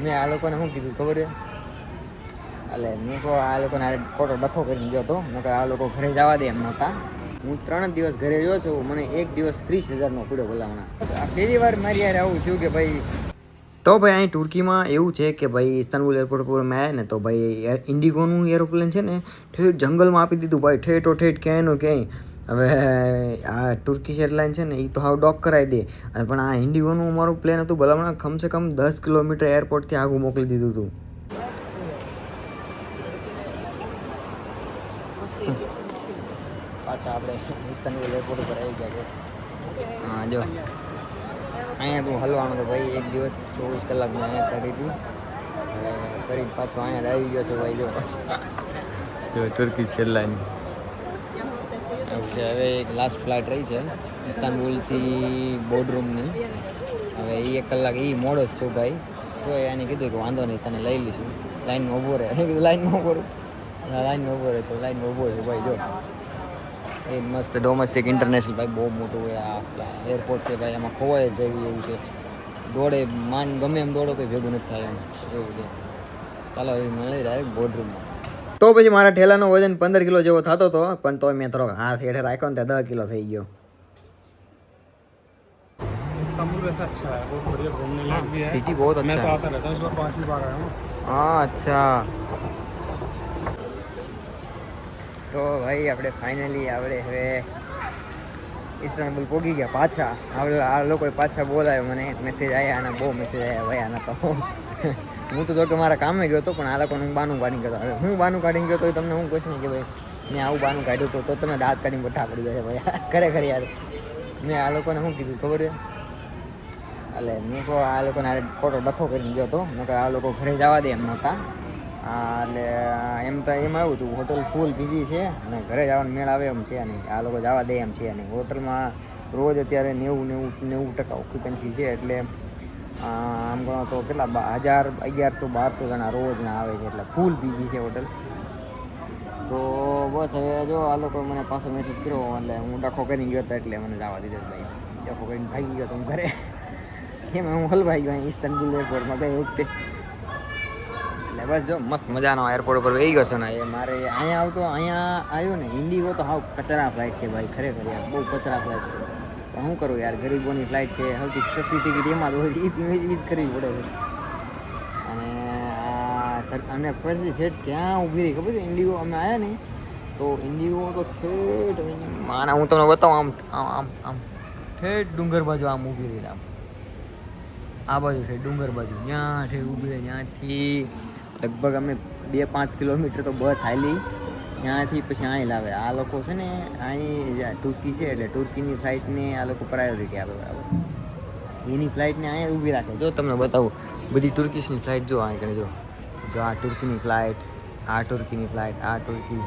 મેં આ લોકોને શું કીધું ખબર છે? એટલે હું તો આ લોકોને આ ખોટો ડખો કરીને ગયો હતો. નકર આ લોકો ઘરે જવા દે એમ નહોતા. હું ત્રણ દિવસ ઘરે રહ્યો છું, મને એક દિવસ ત્રીસ હજારનો પડ્યો ભલામણા. પહેલી વાર મારી યાર આવું થયું કે ભાઈ તો ભાઈ અહીં તુર્કીમાં એવું છે કે ભાઈ ઇસ્તાનબુલ એરપોર્ટ પર મેં આવ્યા ને તો ભાઈ ઇન્ડિગોનું એરોપ્લેન છે ને ઠેઠ જંગલમાં આપી દીધું. ભાઈ ઠેઠો ઠેઠ ક્યાંયનું ક્યાંય હવે આ ટુર્કીશ એરલાઇન છે ને એ તો હાવ ડોક કરાવી દે. અને પણ આ ઇન્ડિગોનું મારું પ્લેન હતું ભલામણ કમસે કમ દસ કિલોમીટર એરપોર્ટથી આગું મોકલી દીધું હતું પાછા આપણે ઇસ્તાનબુલ એરપોર્ટ ઉપર આવી ગયા છે. હા જો. અહીંયા તું હલવાનું તો ભાઈ એક દિવસ ચોવીસ કલાક અહીંયા કરી હતી ફરી પાછો અહીંયા આવી ગયો છે ભાઈ જો. ટુર્કીશ એરલાઇન છે. હવે એક લાસ્ટ ફ્લાઇટ રહી છે ઇસ્તાનબુલથી બોર્ડરૂમની હવે એ એક કલાક, એ મોડો જ છું ભાઈ. તો એને કીધું કે વાંધો નહીં, તને લઈ લઈશું. લાઈનમાં ઊભો રહે. કીધું લાઈનમાં ઊભો રહું. લાઈનમાં ઊભો રહે તો લાઈનમાં ઊભો રહે ભાઈ જો. એ મસ્ત ડોમેસ્ટિક ઇન્ટરનેશનલ ભાઈ, બહુ મોટું હોય આ એરપોર્ટ છે ભાઈ એમાં ખોવાય જેવી એવું છે. દોડે, માન ગમે એમ દોડો, કોઈ ભેગું નથી થાય એમ. એવું છે. ચાલો હવે મળી ડાયરેક્ટ બોર્ડરૂમમાં તો પછી મારા ઠેલાનો વજન પંદર કિલો જેવો થતો હતો પણ તોય મેં થોડોક હાથ હેઠે રાખ્યો ને ત્યાં દસ કિલો થઈ ગયો इस्तांबुल वैसे अच्छा है बहुत बढ़िया घूमने लायक भी है सिटी बहुत मैं अच्छा तो है आता रहता हूँ इस बार पाँच ही बार आया हूँ હા અચ્છા તો ભાઈ આપણે ફાઇનલી આપણે હવે ઇસ્તાનબુલ પોગી ગયા પાછા આપણે આ લોકોએ પાછા બોલાયો મને મેસેજ આવ્યા અને બહુ મેસેજ આવ્યા ભાઈ આના તો હું તો જો કે મારા કામે ગયો હતો, પણ આ લોકોને હું બાનું કાઢી ગયો હવે હું બાનું કાઢીને ગયો તો તમને હું કહીશ ને કે ભાઈ, મેં આવું બાનું કાઢ્યું હતું તો તમે દાંત કાઢીને બઠા પડી ગયા ભાઈ. ખરેખર યાર. મેં આ લોકોને શું કીધું ખબર છે? એટલે હું તો આ લોકોને આ ખોટો ડખો કરીને ગયો હતો. નકર આ લોકો ઘરે જવા દે એમ નહોતા. એટલે એમ તો એમ આવ્યું હતું, હોટલ ફૂલ બીજી છે અને ઘરે જવાનો મેળ આવે એમ છે નહીં. આ લોકો જવા દે એમ છે નહીં. હોટલમાં રોજ અત્યારે નેવું નેવું નેવું ટકા ઓક્યુપન્સી છે એટલે આમ ગણો તો કેટલા હજાર, અગિયારસો, બારસો જણા રોજના આવે છે, એટલે ફૂલ બીજી છે હોટલ તો બસ હવે જો, આ લોકો મને પાછો મેસેજ કર્યો, એટલે હું ડખો કરીને ગયો હતો એટલે મને જવા દીધો ભાઈ. ડખો કરીને ભાગી ગયો તો હું ઘરે. એમાં હું હલવાઈ ગયો ઇસ્તાનબુલ એરપોર્ટમાં ગઈ વખતે. એટલે બસ જો, મસ્ત મજાનો એરપોર્ટ ઉપર વહી ગયો છે ને, એ મારે અહીંયા આવતો, અહીંયા આવ્યો ને ઇન્ડિગો તો હાવ કચરા ફ્લાઇટ છે ભાઈ, ખરેખર બહુ કચરા ફ્લાઇટ છે. શું કરું યાર, ગરીબોની ફ્લાઇટ છે સૌથી સસ્તી ટિકિટ એમાં જ હોય છે એ જ કરવી પડે છે. અને અને પછી ઠેઠ ક્યાં ઊભી રહી ખબર છે? ઇન્ડિગો અમે આવ્યા ને તો ઇન્ડિગો તો ઠેઠ માના હું તમને બતાવું, આમ આમ આમ ઠેઠ ડુંગર બાજુ આમ ઊભી રહી આમ. આ બાજુ છે, ડુંગર બાજુ. ત્યાં છે ઊભી રહી ત્યાંથી લગભગ અમે બે પાંચ કિલોમીટર તો બસ હાલી. ત્યાંથી પછી અહીં લાવે. આ લોકો છે ને અહીં ટુર્કી છે એટલે તુર્કીની ફ્લાઇટને આ લોકો પ્રાયોરિટી આપે બરાબર. એની ફ્લાઇટને અહીંયા ઊભી રાખે. જો તમને બતાવું, બધી તુર્કીશની ફ્લાઇટ જો અહીં જો. જો આ તુર્કીની ફ્લાઇટ આ તુર્કીની ફ્લાઇટ આ તુર્કી.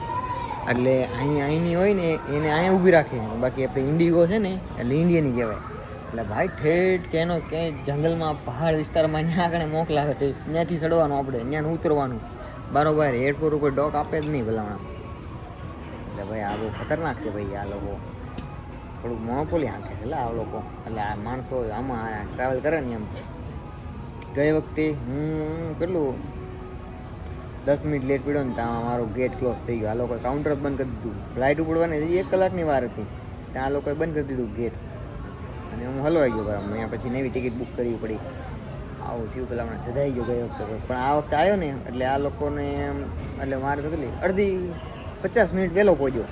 એટલે અહીં અહીંની હોય ને એને અહીંયા ઊભી રાખે. બાકી આપણે ઇન્ડિગો છે ને, એટલે ઇન્ડિયાની કહેવાય. એટલે ભાઈ ઠેઠ કે એનો ક્યાંય જંગલમાં પહાડ વિસ્તારમાં ત્યાં આગળ મોકલાવે. ત્યાંથી ચડવાનું આપણે ત્યાં ઉતરવાનું. બરોબર એરપોર્ટ ઉપર ડોક આપે જ નહીં ભલામણા. એટલે ભાઈ આ બહુ ખતરનાક છે ભાઈ આ લોકો. થોડુંક મોનોપોલી હાંકે છે આ લોકો. એટલે આ માણસો આમાં ટ્રાવેલ કરે ને એમ. ગઈ વખતે હું કેટલું દસ મિનિટ લેટ પડ્યો ને ત્યાં મારો ગેટ ક્લોઝ થઈ ગયો. આ લોકોએ કાઉન્ટર બંધ કરી દીધું. ફ્લાઇટ ઉપડવાની એક કલાકની વાર હતી. ત્યાં આ લોકોએ બંધ કરી દીધું ગેટ અને હું હલવાઈ ગયો બરાબર અહીંયા પછી નવી ટિકિટ બુક કરવી પડી. આવું થયું પેલા મને સધાઈ ગયો ગઈ વખતે. પણ આ વખતે આવ્યો ને, એટલે આ લોકોને એમ, એટલે મારે કેટલી અડધી પચાસ મિનિટ વહેલો પહોંચ્યો.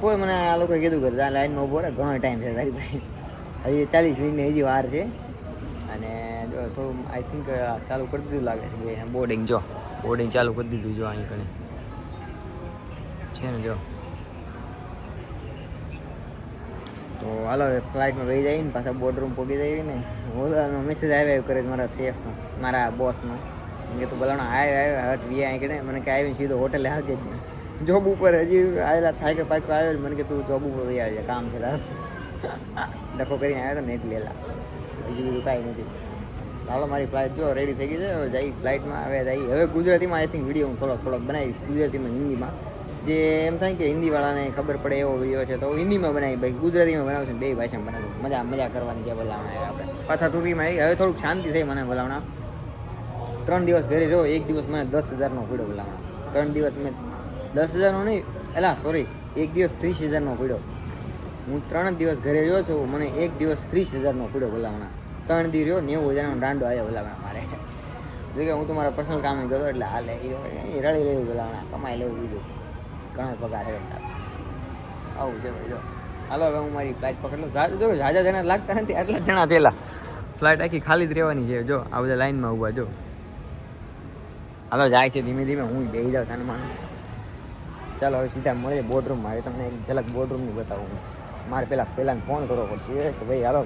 તોય મને આ લોકોએ કીધું કે આ લાઈનમાં ઊભો રહે, ઘણો ટાઈમ છે તારી ભાઈ હજી ચાલીસ મિનિટની હજી વાર છે. અને જો થોડું આઈ થિંક ચાલુ કરી દીધું લાગે છે કે બોર્ડિંગ જો. બોર્ડિંગ ચાલુ કરી દીધું જો અહીં કણે. છે ને, જો. તો હાલો ફ્લાઇટમાં વહી જાય ને પાછા બોર્ડરૂમ પહોંચી જાય ને ઓલાનો મેસેજ આવ્યો એવું કરે મારા શેફનો મારા બોસનો કે તું બોલાવણા આવ્યો આવ્યો હવે વી અહીં કણે. મને કે, આવીને સીધો હોટેલે આવજે જ જોબ ઉપર હજી આવેલા થાય કે પાછો આવ્યો મને કે તું જોબ ઉપર વહી આવજે, કામ છે ડખો કરીને આવ્યો તો ને એટલે લેલા. બીજું બીજું કાંઈ નથી. ચાલો, મારી ફ્લાઇટ જો રેડી થઈ ગઈ છે જઈ ફ્લાઇટમાં હવે જઈ. હવે ગુજરાતીમાં આઈ થિંક વીડિયો હું થોડોક થોડોક બનાવીશ, ગુજરાતીમાં, હિન્દીમાં. જે એમ થાય કે હિન્દીવાળાને ખબર પડે એવો વીડિયો છે, તો હિન્દીમાં બનાવી ભાઈ. ગુજરાતીમાં બનાવશું બે ભાષામાં બનાવું મજા મજા કરવાની છે બોલાવણા આપણે. પાછા ટૂંકીમાં આવી હવે થોડુંક શાંતિ થઈ મને ભલામણા. ત્રણ દિવસ ઘરે રહ્યો એક દિવસ મને દસ હજારનો પીડ્યો ભલામણા. ત્રણ દિવસ મેં દસ હજારનો નહીં, એલા સોરી એક દિવસ ત્રીસ હજારનો પડ્યો. હું ત્રણ દિવસ ઘરે રહ્યો છું, મને એક દિવસ ત્રીસ હજારનો પડ્યો ભલામણા. ત્રણ દી રહ્યો, નેવું હજારનો દાંડો આવ્યો ભલામણા મારે. જો કે હું તો મારા પર્સનલ કામે ગયો એટલે હાલ, એ રળી લેવું ભલામણા, કમાઈ લેવું બીજું. ઘણા પગાર આવે છે ભાઈ, જો. હાલો, હવે હું મારી ફ્લાઇટ પકડ લઉં. જો જાજા જણા લાગતા નથી, આટલા જણા થયેલા ફ્લાઇટ આખી ખાલી જ રહેવાની છે, જો, આ બધા લાઈનમાં ઊભા, જો. હાલો, જાય છે ધીમે ધીમે, હું બેસી જાઉં સાનમાન ચાલો હવે સીધા મળીએ બોર્ડરૂમમાં હવે તમને એક ઝલક બોર્ડરૂમની બતાવું મારે પહેલાં પહેલાં ફોન કરવો પડશે. કે ભાઈ હાલો.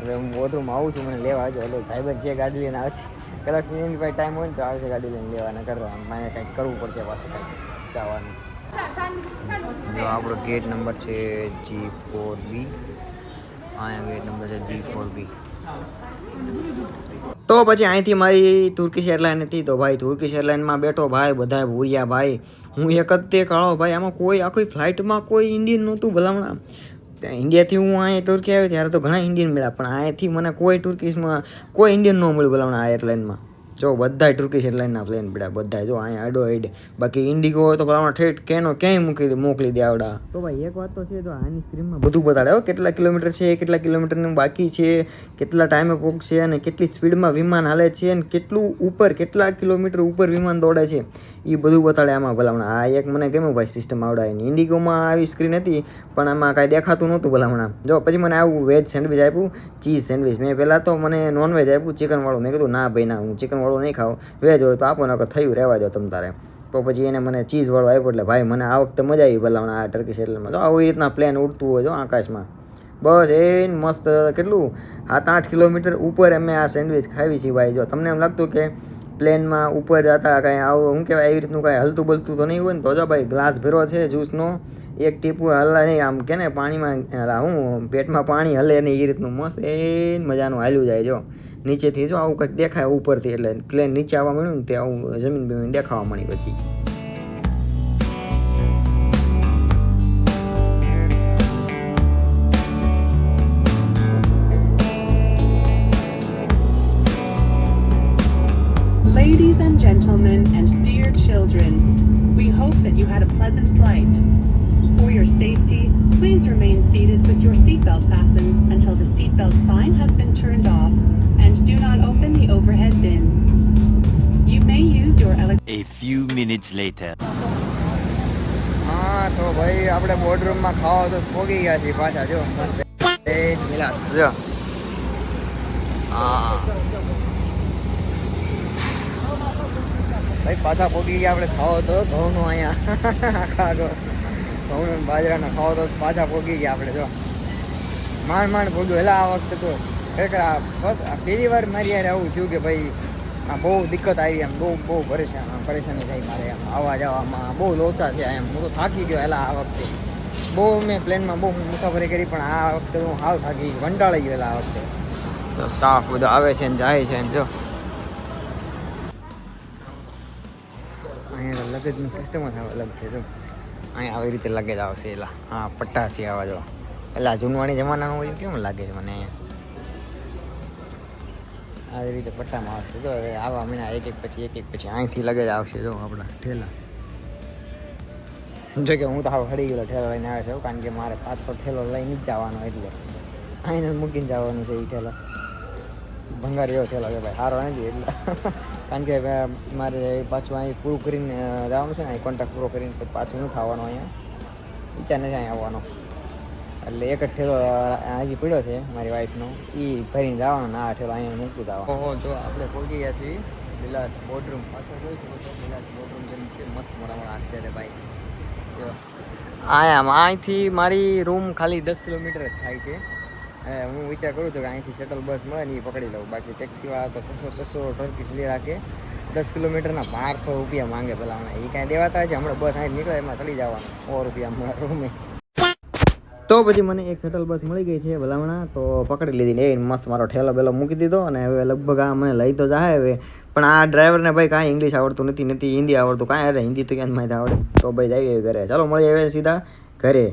હવે હું બોર્ડરૂમમાં આવું છું મને લેવા આવજો. એટલે ભાઈબંધ છે ગાડી લઈને આવશે. કદાચ એની પાસે ટાઈમ હોય ને તો આવશે ગાડી લઈને લેવાના કરવા. મારે કંઈક કરવું પડશે પાછું કંઈક જવાનું. જો આપણો ગેટ નંબર છે જી ફોર બી તો પછી અહીંથી મારી તુર્કીશ એરલાઇન હતી તો ભાઈ તુર્કીશ એરલાઇનમાં બેઠો ભાઈ બધા ભૂર્યા ભાઈ, હું એક જ તે કાળો ભાઈ, આમાં કોઈ આખી ફ્લાઇટમાં કોઈ ઇન્ડિયન નહોતું ભલામણા. ઇન્ડિયાથી હું અહીંયા ટુર્કી આવ્યો ત્યારે તો ઘણા ઇન્ડિયન મળ્યા, પણ અહીંથી મને કોઈ તુર્કીશમાં કોઈ ઇન્ડિયન ન મળ્યું ભલામણા આ એરલાઇનમાં જો બધા ટુર્કીશ એરલાઇનના પ્લેન પડ્યા બધા જો અહીંયા આડો આઈડ બાકી ઇન્ડિગો હોય તો ભલામણ ઠેઠ કેનો ક્યાંય મૂકી દે મોકલી દે આવડા. તો ભાઈ એક વાત તો છે તો આની સ્ક્રીનમાં બધું બતાડે. હો કેટલા કિલોમીટર છે કેટલા કિલોમીટરનું બાકી છે કેટલા ટાઈમે પહોંચશે અને કેટલી સ્પીડમાં વિમાન હાલે છે અને કેટલું ઉપર કેટલા કિલોમીટર ઉપર વિમાન દોડે છે એ બધું બતાડે આમાં ભલામણા આ એક મને ગમ્યું ભાઈ સિસ્ટમ આવડાય. ઇન્ડિગોમાં આવી સ્ક્રીન હતી પણ આમાં કાંઈ દેખાતું નહોતું ભલામણ જો પછી મને આવું વેજ સેન્ડવિચ આપ્યું ચીઝ સેન્ડવિચ મેં પહેલાં તો મને નોનવેજ આપ્યું ચિકનવાળું મેં કીધું ના ભાઈ ના હું ચિકનવાળું નહીં ખાઉં વેજ હોય તો આપો, નકર થયું રહેવા દો તમ તારે. તો પછી એને મને ચીઝવાળો આપ્યો એટલે ભાઈ મને આ વખતે મજા આવી ભલામણ આ ટર્કી સેટલમાં જો આવી રીતના પ્લેન ઉડતું હોય જો આકાશમાં. બસ એ મસ્ત કેટલું? સાત આઠ કિલોમીટર ઉપર અમે આ સેન્ડવિચ ખાવી છીએ ભાઈ. જો તમને એમ લાગતું કે પ્લેનમાં ઉપર જતા કાંઈ આવું શું કહેવાય એવી રીતનું કાંઈ હલતું બલતું તો નહીં હોય ને તો જો ભાઈ, ગ્લાસ ભેરો છે જ્યુસનો એક ટીપું હલા નહીં આમ કે ને પાણીમાં હું પેટમાં પાણી હલે નહીં એ રીતનું મસ્ત એ મજાનું હાલ્યું જાય જો નીચેથી જો આવું કંઈક દેખાય ઉપરથી એટલે પ્લેન નીચે આવવા મળ્યું ને તે આવું જમીન બમીન દેખાવા મળી પછી Ladies and gentlemen, and dear children, we hope that you had a pleasant flight. For your safety, please remain seated with your seatbelt fastened until the seatbelt sign has been turned off, and do not open the overhead bins. You may use your electronic A few minutes later. હા તો ભાઈ આપણે બોર્ડરૂમમાં ખાવા તો પોગી ગયા છીએ પાછા જો મસ્ત એ મિલાસ જો હા ભાઈ પાછા પોગી ગયા આપણે ખાવો તો ઘઉંનો અહીંયા આખા આગળ ઘઉં બાજરાના ખાવો તો પાછા ભોગી ગયા આપણે, જો. માંડ માંડ ભોગ્યું એટલે આ વખતે તો ખરેખર આ પહેલી વાર મારી યાર આવું થયું કે ભાઈ આ બહુ દિક્કત આવી એમ, બહુ બહુ પરેશાન પરેશાની થઈ મારે એમ આવવા જવામાં બહુ લોચા થયા એમ. હું તો થાકી ગયો એલા આ વખતે. બહુ મેં પ્લેનમાં બહુ મુસાફરી કરી, પણ આ વખતે હું હાવ થાકી કંટાળી ગયો આ વખતે. સ્ટાફ બધો આવે છે ને જાય છે ને, જો. અહીંયા લગેજની સિસ્ટમ જ અલગ છે, જો. અહીંયા આવી રીતે લગેજ આવશે એલા. હા પટ્ટાથી આવા જો. પેલા જૂનવાણી જમાનાનું હોય કેમ લાગે છે મને અહીંયા? આવી રીતે પટ્ટામાં આવશે જો, હવે આવા મહિના એક એક પછી, એક એક પછી અહીંથી લગેજ આવશે જો આપણા ઠેલા. જો કે હું તો હાવ હડી ગયેલો ઠેલો લઈને આવે છે, કારણ કે મારે પાછો ઠેલો લઈને જ જવાનો એટલે. અહીંને મૂકીને જવાનું છે એ ઠેલો. ભંગાર એવો ઠેલો છે ભાઈ સારો નથી એટલે. કારણ કે મારે પાછું અહીં પૂરું કરીને જવાનું છે ને, અહીં કોન્ટ્રાક્ટ પૂરો કરીને પછી નથી આવવાનું અહીંયા? વિચાર નથી અહીં આવવાનો. એટલે એક જ ઠેલો હજી પડ્યો છે મારી વાઈફનો એ ભરીને જવાનો ને ઠેલો અહીંયા મૂકું જવાનું ઓહો, જો આપણે પહોંચી ગયા છીએ વિલાસ બોર્ડરૂમ પાછળ. જોઈ શકો છો વિલાસ બોર્ડરૂમ જેમ છે, મસ્ત મોટા મોટા આખી છે ભાઈ આયા અહીંથી મારી રૂમ ખાલી દસ કિલોમીટર જ થાય છે. અને હું વિચાર કરું છું કે અહીંથી શટલ બસ મળે ને એ પકડી લઉં. બાકી ટેક્સીવાળા તો છસો છસો ટર્કીસ લઈ રાખે. દસ કિલોમીટરના બારસો રૂપિયા માંગે પેલા હમણાં. એ કાંઈ દેવાતા છે હમણાં બસ અહીં નીકળે, એમાં ચડી જવાનું. સો રૂપિયા રૂમે. તો પછી મને એક શટલ બસ મળી ગઈ છે ભલામણા. તો પકડી લીધી ને એ મસ્ત મારો ઠેલો બેલો મૂકી દીધો અને હવે લગભગ આ મને લઈ તો જાય હવે. પણ આ ડ્રાઈવરને ભાઈ કાંઈ ઇંગ્લિશ આવડતું નથી નથી હિન્દી આવડતું. કાંઈ અરે હિન્દી તો ક્યાં માહિતી આવડે. તો ભાઈ જઈએ ઘરે. ચાલો મળી હવે સીધા ઘરે.